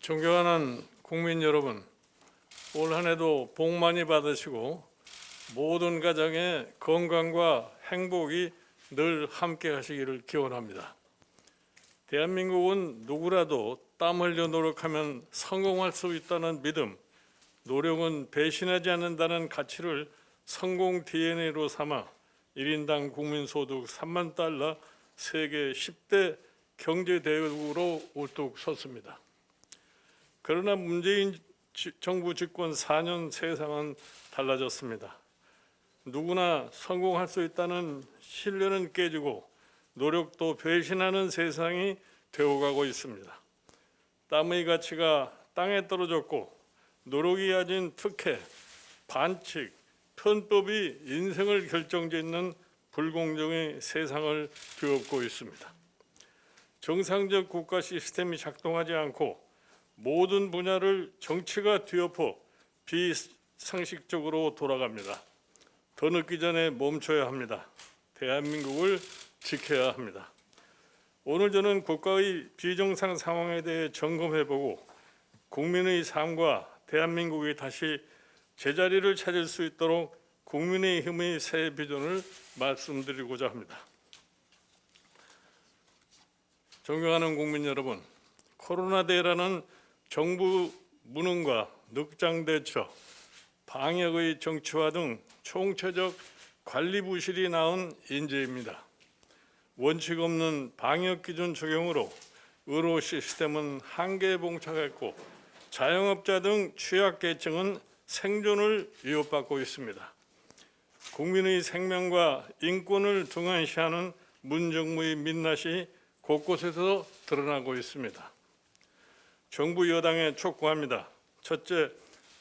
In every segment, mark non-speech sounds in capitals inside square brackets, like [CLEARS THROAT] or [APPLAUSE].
존경하는 국민 여러분, 올 한해도 복 많이 받으시고 모든 가정의 건강과 행복이 늘 함께 하시기를 기원합니다. 대한민국은 누구라도 땀 흘려 노력하면 성공할 수 있다는 믿음, 노력은 배신하지 않는다는 가치를 성공 DNA로 삼아 1인당 국민소득 3만 달러 세계 10대 경제 대국으로 우뚝 섰습니다. 그러나 문재인 지- 정부 집권 4년 세상은 달라졌습니다. 누구나 성공할 수 있다는 신뢰는 깨지고 노력도 배신하는 세상이 되어가고 있습니다. 땀의 가치가 땅에 떨어졌고 노력이 가진 특혜, 반칙, 편법이 인생을 결정짓는 불공정의 세상을 뒤엎고 있습니다. 정상적 국가 시스템이 작동하지 않고 모든 분야를 정치가 뒤엎어 비상식적으로 돌아갑니다. 더 늦기 전에 멈춰야 합니다. 대한민국을 지켜야 합니다. 오늘 저는 국가의 비정상 상황에 대해 점검해보고 국민의 삶과 대한민국이 다시 제자리를 찾을 수 있도록 국민의힘의 새 비전을 말씀드리고자 합니다. 존경하는 국민 여러분, 코로나 대라는 정부 무능과 늑장 대처, 방역의 정치화 등 총체적 관리 부실이 낳은 인재입니다. 원칙 없는 방역 기준 적용으로 의료 시스템은 한계에 봉착했고 자영업자 등 취약계층은 생존을 위협받고 있습니다. 국민의 생명과 인권을 등한시하는 문정부의 민낯이 곳곳에서 드러나고 있습니다. 정부 여당에 촉구합니다. 첫째,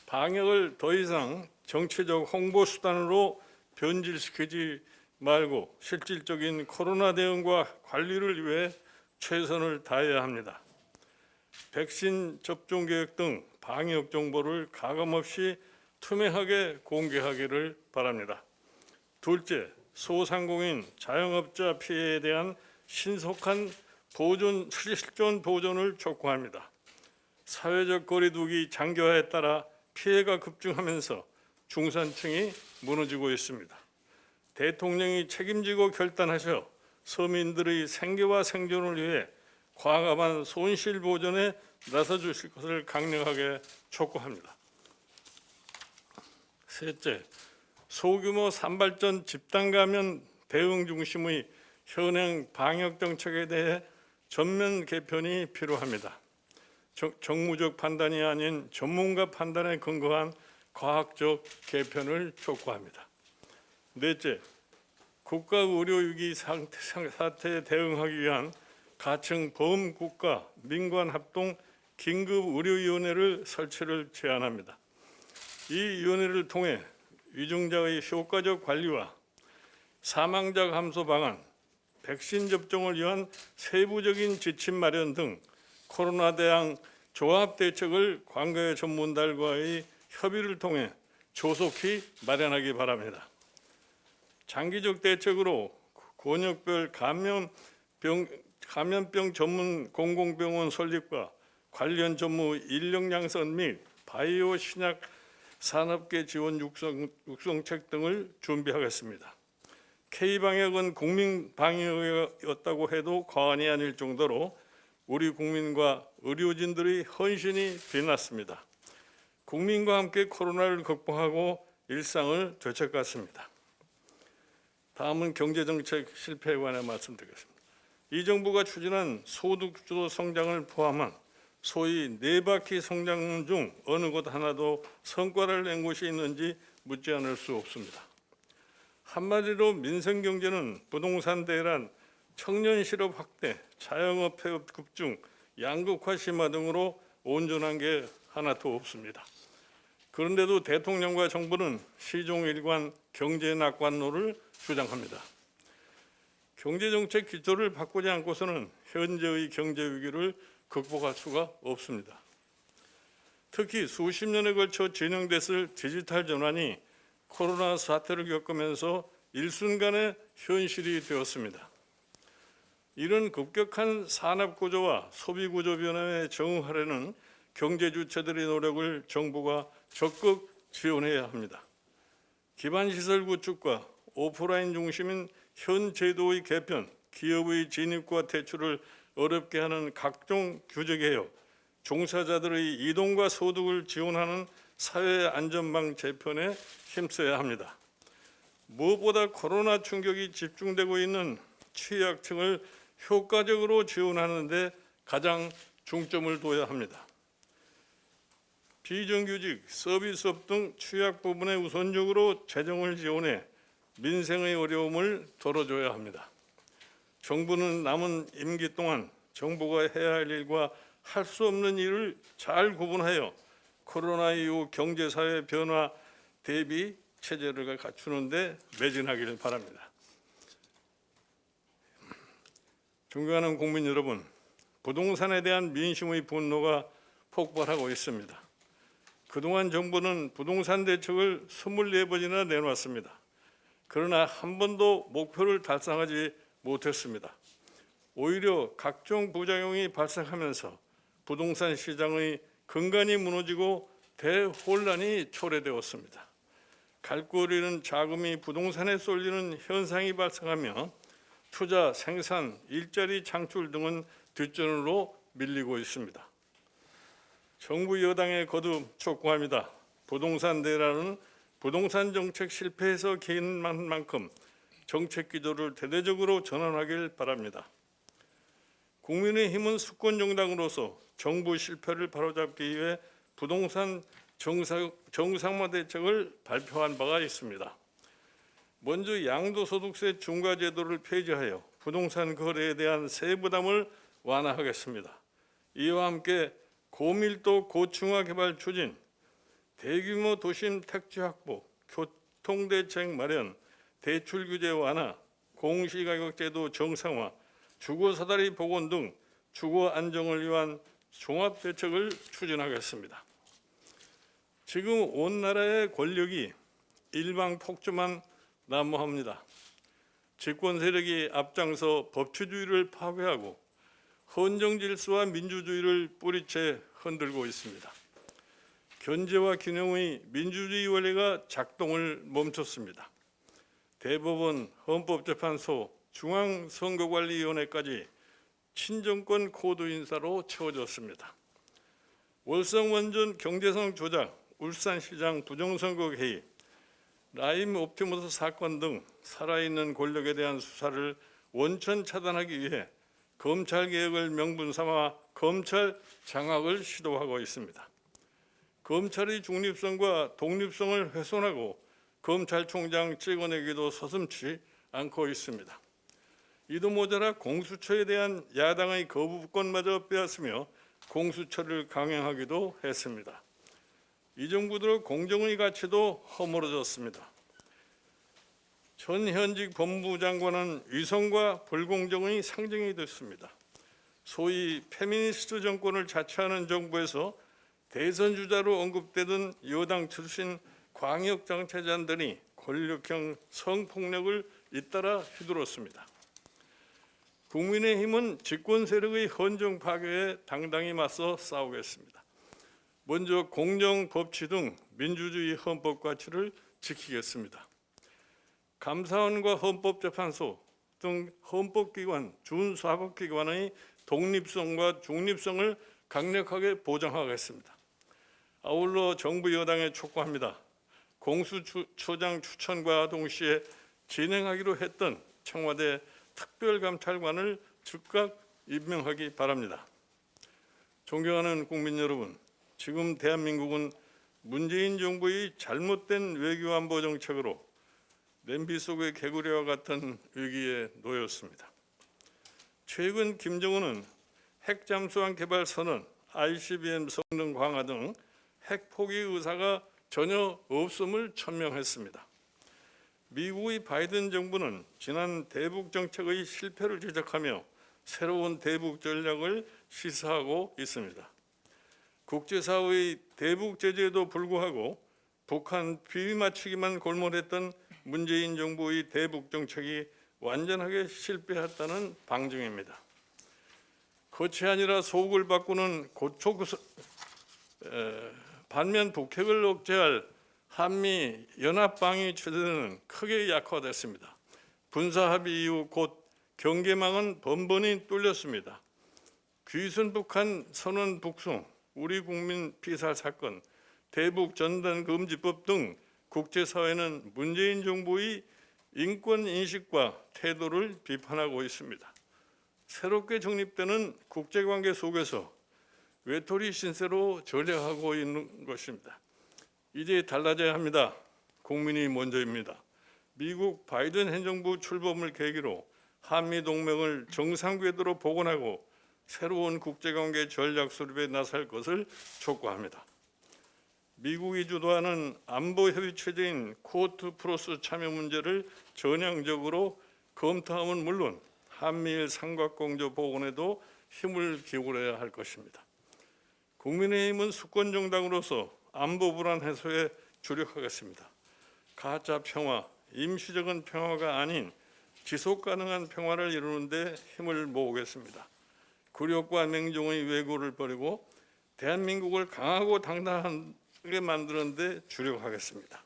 방역을 더 이상 정치적 홍보 수단으로 변질시키지 말고 실질적인 코로나 대응과 관리를 위해 최선을 다해야 합니다. 백신 접종 계획 등 방역 정보를 가감없이 투명하게 공개하기를 바랍니다. 둘째, 소상공인 자영업자 피해에 대한 신속한 보존 실존 보존을 촉구합니다. 사회적 거리두기 장기화에 따라 피해가 급증하면서 중산층이 무너지고 있습니다. 대통령이 책임지고 결단하셔 서민들의 생계와 생존을 위해 과감한 손실 보전에 나서 주실 것을 강력하게 촉구합니다. 셋째, 소규모 산발전 집단 감염 대응 중심의 현행 방역 정책에 대해 전면 개편이 필요합니다. 정, 정무적 판단이 아닌 전문가 판단에 근거한 과학적 개편을 촉구합니다. 넷째, 국가 의료 위기 사태에 대응하기 위한 가층 범국가 민관 합동 긴급 의료위원회를 설치를 제안합니다. 이 위원회를 통해 위중자의 효과적 관리와 사망자 감소 방안, 백신 접종을 위한 세부적인 지침 마련 등 코로나 대응 조합 대책을 관계 전문가들과의 협의를 통해 조속히 마련하기 바랍니다. 장기적 대책으로 권역별 감염병 감염병 전문 공공병원 설립과 관련 전무 인력 양선 및 바이오 신약 산업계 지원 육성, 육성책 등을 준비하겠습니다. K 방역은 국민 방역이었다고 해도 과언이 아닐 정도로 우리 국민과 의료진들의 헌신이 빛났습니다. 국민과 함께 코로나를 극복하고 일상을 되찾았습니다. 다음은 경제정책 실패에 관해 말씀드리겠습니다. 이 정부가 추진한 소득주도 성장을 포함한 소위 네 바퀴 성장 중 어느 것 하나도 성과를 낸 곳이 있는지 묻지 않을 수 없습니다. 한마디로 민생 경제는 부동산 대란, 청년 실업 확대, 자영업 폐업 급증, 양극화 심화 등으로 온전한 게 하나도 없습니다. 그런데도 대통령과 정부는 시종일관 경제 낙관론을 주장합니다. 경제 정책 기조를 바꾸지 않고서는 현재의 경제 위기를 극복할 수가 없습니다. 특히 수십 년에 걸쳐 진행됐을 디지털 전환이 코로나 사태를 겪으면서 일순간에 현실이 되었습니다. 이런 급격한 산업 구조와 소비 구조 변화에 적응하려는 경제 주체들의 노력을 정부가 적극 지원해야 합니다. 기반 시설 구축과 오프라인 중심인 현 제도의 개편, 기업의 진입과 퇴출을 어렵게 하는 각종 규제 개혁, 종사자들의 이동과 소득을 지원하는 사회 안전망 재편에 힘써야 합니다. 무엇보다 코로나 충격이 집중되고 있는 취약층을 효과적으로 지원하는 데 가장 중점을 둬야 합니다. 비정규직, 서비스업 등 취약 부분에 우선적으로 재정을 지원해 민생의 어려움을 덜어줘야 합니다. 정부는 남은 임기 동안 정부가 해야 할 일과 할 수 없는 일을 잘 구분하여 코로나 이후 경제 사회 변화 대비 체제를 갖추는 데 매진하기를 바랍니다. 존경하는 국민 여러분, 부동산에 대한 민심의 분노가 폭발하고 있습니다. 그동안 정부는 부동산 대책을 24번이나 내놓았습니다. 그러나 한 번도 목표를 달성하지 못했습니다. 오히려 각종 부작용이 발생하면서 부동산 시장의 근간이 무너지고 대혼란이 초래되었습니다. 갈거리는 자금이 부동산에 쏠리는 현상이 발생하며 투자, 생산, 일자리 창출 등은 뒷전으로 밀리고 있습니다. 정부 여당에 거듭 촉구합니다. 부동산 대란은 부동산 정책 실패에서 개인만 만큼 정책 기조를 대대적으로 전환하길 바랍니다. 국민의힘은 수권 정당으로서 정부 실패를 바로잡기 위해 부동산 정상, 정상화 대책을 발표한 바가 있습니다. 먼저 양도소득세 중과제도를 폐지하여 부동산 거래에 대한 세부담을 완화하겠습니다. 이와 함께 고밀도 고층화 개발 추진, 대규모 도심 택지 확보, 교통대책 마련, 대출 규제 완화, 공시가격제도 정상화, 주거 사다리 복원 등 주거 안정을 위한 종합 대책을 추진하겠습니다. 지금 온 나라의 권력이 일방 폭주만 난무합니다. 집권 세력이 앞장서 법치주의를 파괴하고 헌정 질서와 민주주의를 뿌리채 흔들고 있습니다. 견제와 균형의 민주주의 원리가 작동을 멈췄습니다. 대법원, 헌법재판소, 중앙선거관리위원회까지 친정권 코드 인사로 채워졌습니다. 월성 원전 경제성 조작, 울산시장 부정선거 개입, 라임 옵티머스 사건 등 살아있는 권력에 대한 수사를 원천 차단하기 위해 검찰 개혁을 명분 삼아 검찰 장악을 시도하고 있습니다. 검찰의 중립성과 독립성을 훼손하고 검찰총장 찍어내기도 서슴지 않고 있습니다. 이도 모자라 공수처에 대한 야당의 거부권마저 빼앗으며 공수처를 강행하기도 했습니다. 이 정부 들어 공정의 가치도 허물어졌습니다. 전 현직 법무부 장관은 위선과 불공정의 상징이 됐습니다. 소위 페미니스트 정권을 자처하는 정부에서 대선 주자로 언급되던 여당 출신 광역 정치자들이 권력형 성폭력을 잇따라 휘둘렀습니다. 국민의힘은 집권 세력의 헌정 파괴에 당당히 맞서 싸우겠습니다. 먼저 공정 법치 등 민주주의 헌법 가치를 지키겠습니다. 감사원과 헌법재판소 등 헌법기관, 준사법기관의 독립성과 중립성을 강력하게 보장하겠습니다. 아울러 정부 여당에 촉구합니다. 공수처장 추천과 동시에 진행하기로 했던 청와대 특별감찰관을 즉각 임명하기 바랍니다. 존경하는 국민 여러분, 지금 대한민국은 문재인 정부의 잘못된 외교 안보 정책으로 냄비 속의 개구리와 같은 위기에 놓였습니다. 최근 김정은은 핵 잠수함 개발 선언, ICBM 성능 강화 등 핵 포기 의사가 전혀 없음을 천명했습니다. 미국의 바이든 정부는 지난 대북 정책의 실패를 지적하며 새로운 대북 전략을 시사하고 있습니다. 국제사회의 대북 제재에도 불구하고 북한 비위 맞추기만 골몰했던 문재인 정부의 대북 정책이 완전하게 실패했다는 방증입니다. 겉이 아니라 속을 바꾸는 에, 반면 북핵을 억제할 한미 연합방위 체제는 크게 약화됐습니다. 군사 합의 이후 곧 경계망은 번번이 뚫렸습니다. 귀순 북한 선언 북송, 우리 국민 피살 사건, 대북 전단 금지법 등 국제사회는 문재인 정부의 인권 인식과 태도를 비판하고 있습니다. 새롭게 정립되는 국제관계 속에서 외톨이 신세로 전략하고 있는 것입니다. 이제 달라져야 합니다. 국민이 먼저입니다. 미국 바이든 행정부 출범을 계기로 한미 동맹을 정상 궤도로 복원하고 새로운 국제관계 전략 수립에 나설 것을 촉구합니다. 미국이 주도하는 안보 협의 체제인 코트 프로스 참여 문제를 전향적으로 검토함은 물론 한미일 삼각공조 복원에도 힘을 기울여야 할 것입니다. 국민의힘은 수권 정당으로서 안보 불안 해소에 주력하겠습니다. 가짜 평화, 임시적인 평화가 아닌 지속 가능한 평화를 이루는데 힘을 모으겠습니다. 굴욕과 맹종의 왜고를 버리고 대한민국을 강하고 당당하게 만드는데 주력하겠습니다.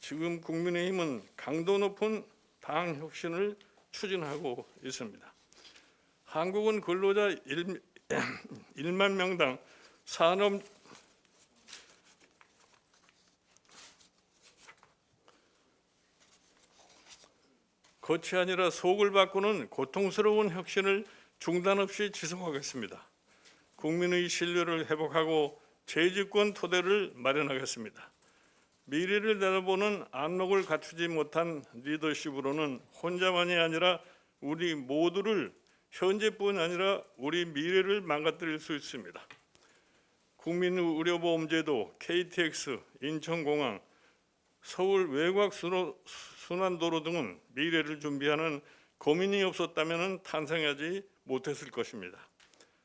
지금 국민의힘은 강도 높은 당 혁신을 추진하고 있습니다. 한국은 근로자 1, 1만 [CLEARS THROAT] 명당 산업 겉이 아니라 속을 바꾸는 고통스러운 혁신을 중단 없이 지속하겠습니다. 국민의 신뢰를 회복하고 재집권 토대를 마련하겠습니다. 미래를 내다보는 안목을 갖추지 못한 리더십으로는 혼자만이 아니라 우리 모두를 현재뿐 아니라 우리 미래를 망가뜨릴 수 있습니다. 국민의료보험제도, KTX, 인천공항, 서울 외곽 순환도로 등은 미래를 준비하는 고민이 없었다면 탄생하지 못했을 것입니다.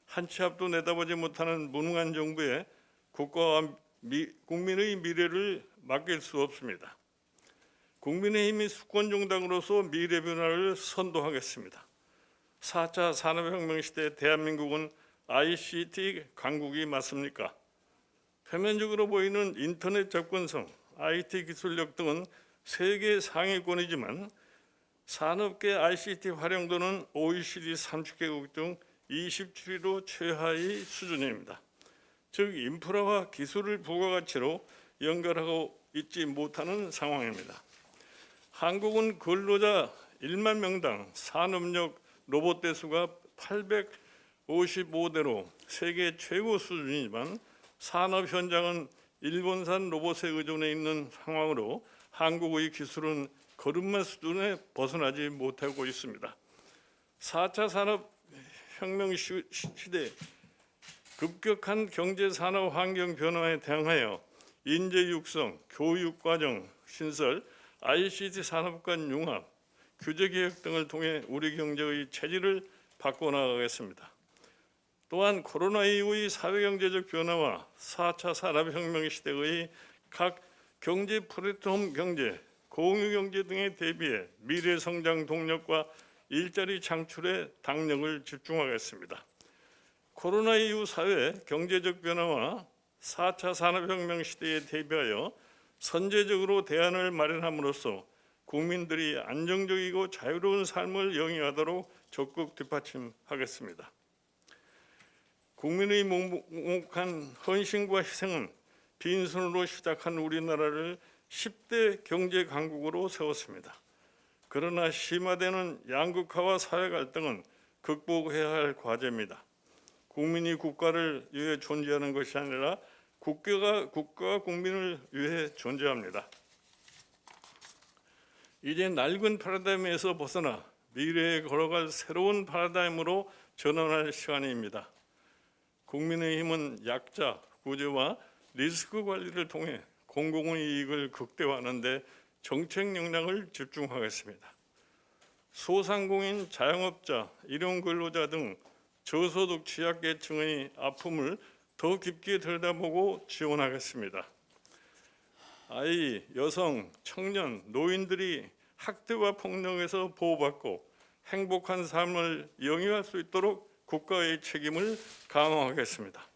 한 치 앞도 내다보지 못하는 무능한 정부에 국가와 미- 국민의 미래를 맡길 수 없습니다. 국민의힘이 수권 정당으로서 미래 변화를 선도하겠습니다. 4차 산업혁명 시대 대한민국은 ICT 강국이 맞습니까? 표면적으로 보이는 인터넷 접근성, IT 기술력 등은 세계 상위권이지만 산업계 ICT 활용도는 OECD 30개국 중 27위로 최하위 수준입니다. 즉 인프라와 기술을 부가가치로 연결하고 있지 못하는 상황입니다. 한국은 근로자 1만 명당 산업력 로봇 대수가 855대로 세계 최고 수준이지만 산업 현장은 일본산 로봇에 의존해 있는 상황으로 한국의 기술은 걸음마 수준에 벗어나지 못하고 있습니다. 4차 산업혁명 시- 시대 급격한 경제 산업 환경 변화에 대응하여 인재 육성, 교육 과정 신설, ICT 산업 간 융합, 규제 개혁 등을 통해 우리 경제의 체질을 바꿔 나가겠습니다. 또한 코로나 이후의 사회 경제적 변화와 4차 산업혁명 시대의 각 경제 플랫폼 경제, 공유 경제 등에 대비해 미래 성장 동력과 일자리 창출에 당력을 집중하겠습니다. 코로나 이후 사회 경제적 변화와 4차 산업혁명 시대에 대비하여 선제적으로 대안을 마련함으로써 국민들이 안정적이고 자유로운 삶을 영위하도록 적극 뒷받침하겠습니다. 국민의 묵묵한 헌신과 희생은 빈손으로 시작한 우리나라를 10대 경제 강국으로 세웠습니다. 그러나 심화되는 양극화와 사회 갈등은 극복해야 할 과제입니다. 국민이 국가를 위해 존재하는 것이 아니라 국가가 국가가 국민을 위해 존재합니다. 이제 낡은 파라다임에서 벗어나 미래에 걸어갈 새로운 파라다임으로 전환할 시간입니다. 국민의힘은 약자, 구제와 리스크 관리를 통해 공공의 이익을 극대화하는데 정책 역량을 집중하겠습니다. 소상공인, 자영업자, 일용 근로자 등 저소득 취약계층의 아픔을 더 깊게 들여다보고 지원하겠습니다. 아이, 여성, 청년, 노인들이 학대와 폭력에서 보호받고 행복한 삶을 영위할 수 있도록 국가의 책임을 강화하겠습니다.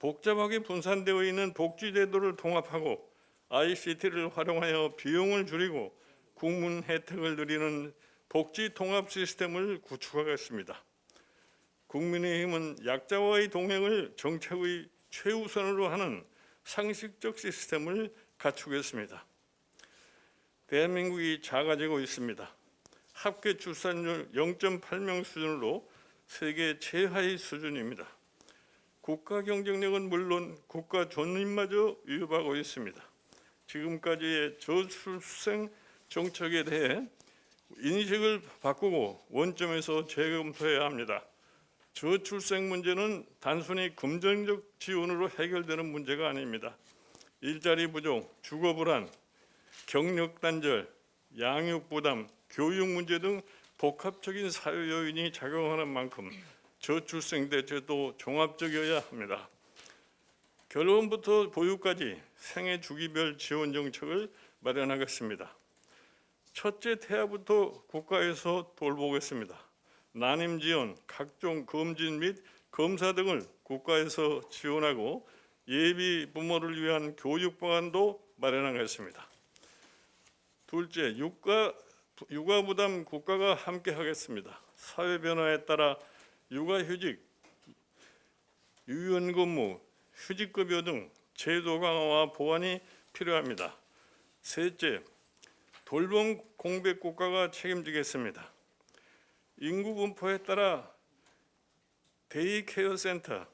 복잡하게 분산되어 있는 복지제도를 통합하고 ICT를 활용하여 비용을 줄이고 국민 혜택을 누리는 복지 통합 시스템을 구축하겠습니다. 국민의힘은 약자와의 동행을 정책의 최우선으로 하는 상식적 시스템을 갖추겠습니다. 대한민국이 작아지고 있습니다. 합계 출산율 0.8명 수준으로 세계 최하위 수준입니다. 국가 경쟁력은 물론 국가 존립마저 위협하고 있습니다. 지금까지의 저출생 정책에 대해 인식을 바꾸고 원점에서 재검토해야 합니다. 저출생 문제는 단순히 금전적 지원으로 해결되는 문제가 아닙니다. 일자리 부족, 주거 불안, 경력 단절, 양육 부담, 교육 문제 등 복합적인 사회 요인이 작용하는 만큼 저출생 대책도 종합적이어야 합니다. 결혼부터 보육까지 생애 주기별 지원 정책을 마련하겠습니다. 첫째 태아부터 국가에서 돌보겠습니다. 난임 지원, 각종 검진 및 검사 등을 국가에서 지원하고 예비 부모를 위한 교육 방안도 마련하겠습니다. 둘째, 육아 부담 국가가 함께 하겠습니다. 사회 변화에 따라 육아휴직, 유연근무, 휴직급여 등 제도 강화와 보완이 필요합니다. 셋째, 돌봄 공백 국가가 책임지겠습니다. 인구 분포에 따라 데이케어 센터,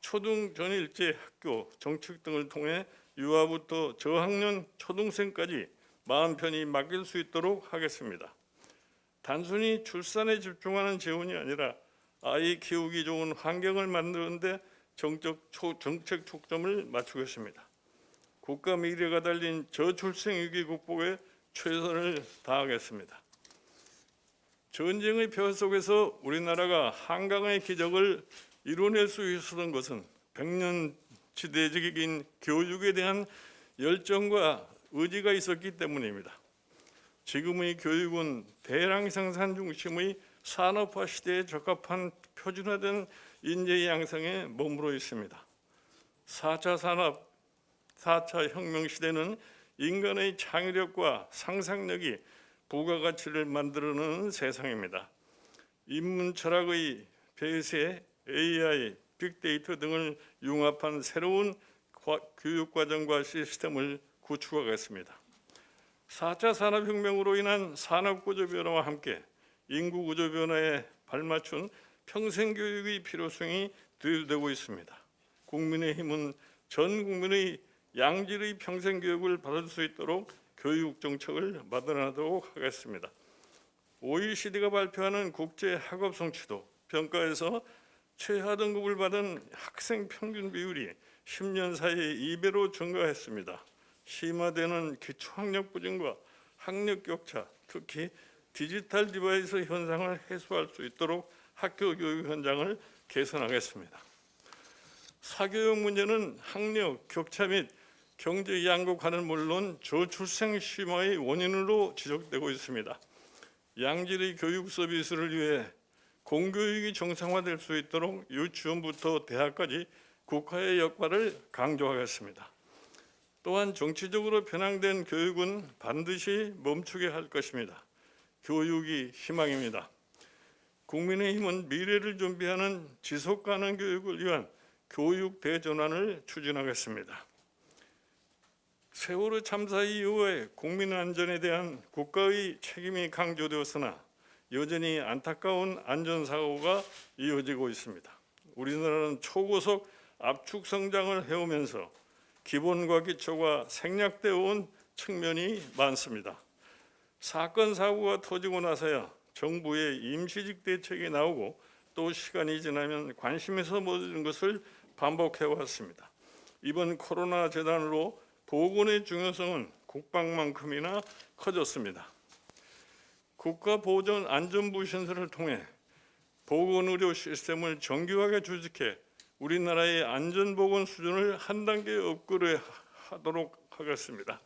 초등 전일제 학교 정책 등을 통해 유아부터 저학년 초등생까지 마음 편히 맡길 수 있도록 하겠습니다. 단순히 출산에 집중하는 재원이 아니라 아이 키우기 좋은 환경을 만드는데 정적 초, 정책 초점을 맞추겠습니다. 국가 미래가 달린 저출생 위기 극복에 최선을 다하겠습니다. 전쟁의 표 속에서 우리나라가 한강의 기적을 이뤄낼 수 있었던 것은 백년 지대적인 교육에 대한 열정과 의지가 있었기 때문입니다. 지금의 교육은 대량 생산 중심의 산업화 시대에 적합한 표준화된 인재 양성에 머무르 있습니다. 4차 산업, 4차 혁명 시대는 인간의 창의력과 상상력이 부가가치를 만들어내는 세상입니다. 인문 철학의 배세, AI, 빅데이터 등을 융합한 새로운 교육 과정과 시스템을 구축하겠습니다. 4차 산업혁명으로 인한 산업구조 변화와 함께 인구 구조 변화에 발맞춘 평생 교육의 필요성이 되고 있습니다. 국민의힘은 전 국민의 양질의 평생 교육을 받을 수 있도록 교육 정책을 마련하도록 하겠습니다. OECD가 발표하는 국제 학업 성취도 평가에서 최하 등급을 받은 학생 평균 비율이 10년 사이에 2배로 증가했습니다. 심화되는 기초학력 부진과 학력 격차, 특히 디지털 디바이스 현상을 해소할 수 있도록 학교 교육 현장을 개선하겠습니다. 사교육 문제는 학력 격차 및 경제 양극화는 물론 저출생 심화의 원인으로 지적되고 있습니다. 양질의 교육 서비스를 위해 공교육이 정상화될 수 있도록 유치원부터 대학까지 국가의 역할을 강조하겠습니다. 또한 정치적으로 편향된 교육은 반드시 멈추게 할 것입니다. 교육이 희망입니다. 국민의힘은 미래를 준비하는 지속 가능 교육을 위한 교육 대전환을 추진하겠습니다. 세월호 참사 이후에 국민 안전에 대한 국가의 책임이 강조되었으나 여전히 안타까운 안전 사고가 이어지고 있습니다. 우리나라는 초고속 압축 성장을 해오면서 기본과 기초가 생략되어 온 측면이 많습니다. 사건 사고가 터지고 나서야 정부의 임시직 대책이 나오고 또 시간이 지나면 관심에서 멎는 것을 반복해 왔습니다. 이번 코로나 재단으로 보건의 중요성은 국방만큼이나 커졌습니다. 국가보전 안전부 신설을 통해 보건의료 시스템을 정교하게 조직해 우리나라의 안전보건 수준을 한 단계 업그레이드하도록 하겠습니다.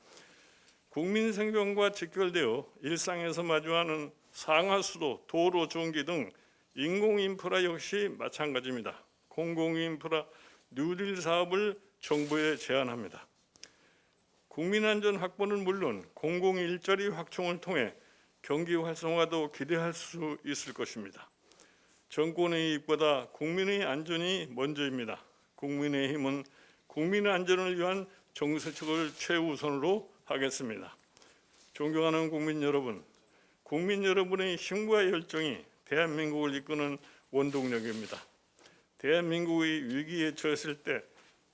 국민 생존과 직결되어 일상에서 마주하는 상하수도, 도로, 전기 등 인공 인프라 역시 마찬가지입니다. 공공 인프라 뉴딜 사업을 정부에 제안합니다. 국민 안전 확보는 물론 공공 일자리 확충을 통해 경기 활성화도 기대할 수 있을 것입니다. 정권의 이익보다 국민의 안전이 먼저입니다. 국민의힘은 국민의 안전을 위한 정세척을 최우선으로 하겠습니다. 존경하는 국민 여러분, 국민 여러분의 힘과 열정이 대한민국을 이끄는 원동력입니다. 대한민국이 위기에 처했을 때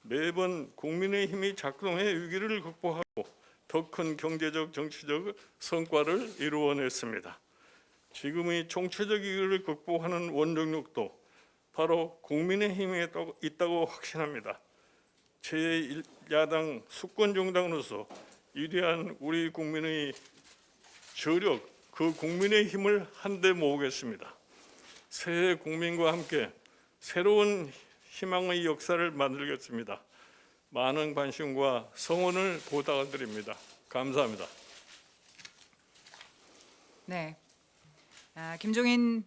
매번 국민의 힘이 작동해 위기를 극복하고 더 큰 경제적 정치적 성과를 이루어냈습니다. 지금의 총체적 위기를 극복하는 원동력도 바로 국민의 힘에 있다고 확신합니다. 제1야당 수권 정당으로서 위대한 우리 국민의 저력, 그 국민의 힘을 한데 모으겠습니다. 새해 국민과 함께 새로운 희망의 역사를 만들겠습니다. 많은 관심과 성원을 부탁드립니다. 감사합니다. 네. 아, 김종인